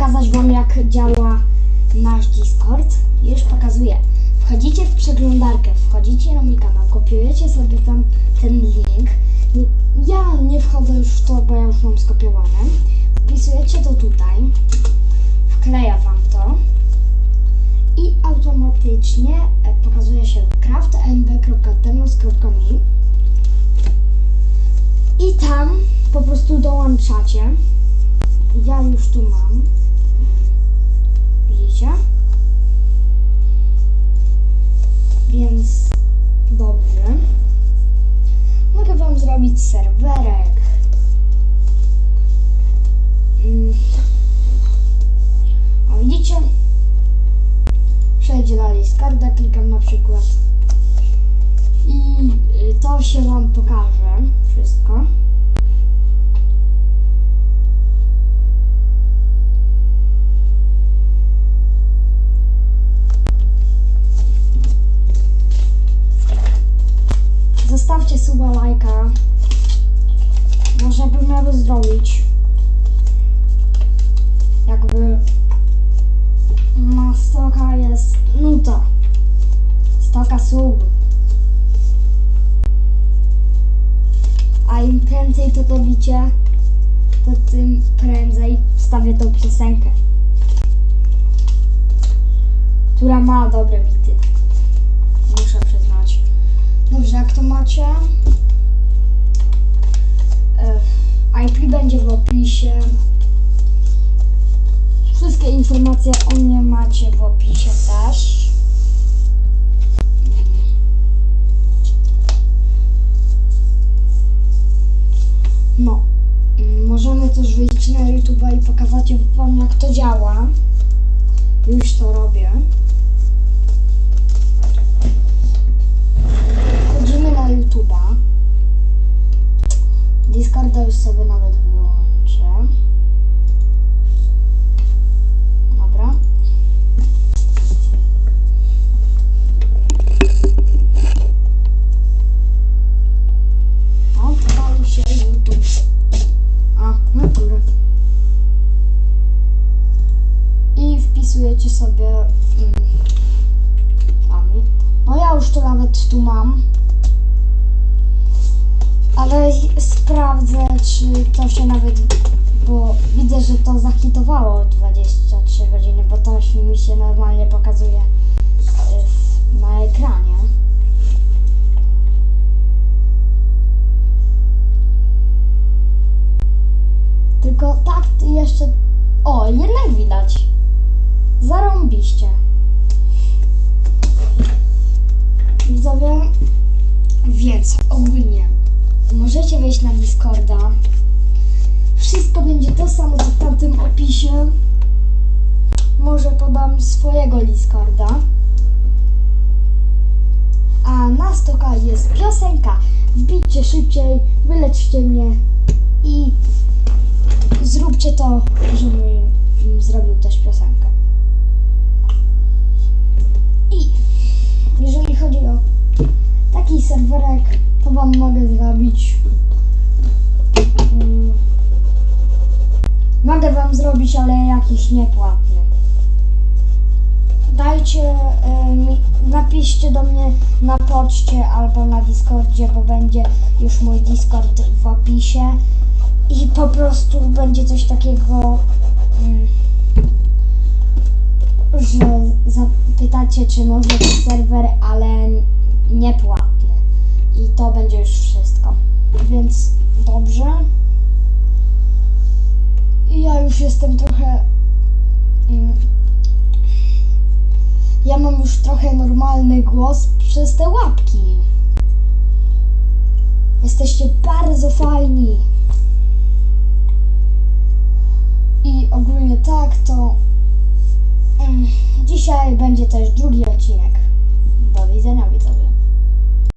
pokazać Wam jak działa nasz Discord. Już pokazuję. Wchodzicie w przeglądarkę, wchodzicie na mój kanał, kopiujecie sobie tam ten link. Ja nie wchodzę już w to, bo ja już mam skopiowane. Wpisujecie to tutaj, wkleja Wam to i automatycznie e, pokazuje się craftmb.temus.me i tam po prostu dołączacie. Ja już tu mam. Widzicie? Więc dobrze. Mogę Wam zrobić serwerek. Mm. O, widzicie? Przejdzie na Discorda, klikam na przykład. I y, to się Wam pokaże wszystko. Zostawcie suba, lajka. Może bym miał zrobić. Jakby ma stoka jest nuta. Stoka sub. A im prędzej to robicie, to tym prędzej wstawię tą piosenkę. Która ma dobre bity. Wszystkie informacje o mnie macie w opisie też. No, mm, możemy też wyjść na YouTube i pokazać wam jak to działa. Już to robię. Wchodzimy na YouTube'a. Discorda już sobie nawet wpisujecie sobie. No ja już to nawet tu mam. Ale sprawdzę, czy to się nawet, bo widzę, że to zahitowało 23 godziny, bo to mi się normalnie pokazuje y, na ekranie. Tylko tak jeszcze... O, jednak widać. Zarąbiście. Widzowie, więc ogólnie możecie wejść na Discorda. Wszystko będzie to samo co w tamtym opisie. Może podam swojego Discorda. A na stoka jest piosenka. Wbijcie szybciej, wyleczcie mnie i zróbcie to, żebym zrobił też piosenkę. Jeżeli chodzi o taki serwerek, to wam mogę zrobić. mm, Mogę wam zrobić, ale jakiś niepłatny. Dajcie, napiszcie do mnie na poczcie albo na Discordzie, bo będzie już mój Discord w opisie. I po prostu będzie coś takiego, mm, że zapytacie, czy może być serwer, ale niepłatny. I to będzie już wszystko. Więc dobrze. I ja już jestem trochę. mm, Ja mam już trochę normalny głos przez te łapki. Jesteście bardzo fajni. I ogólnie tak to dzisiaj będzie też drugi odcinek. Do widzenia.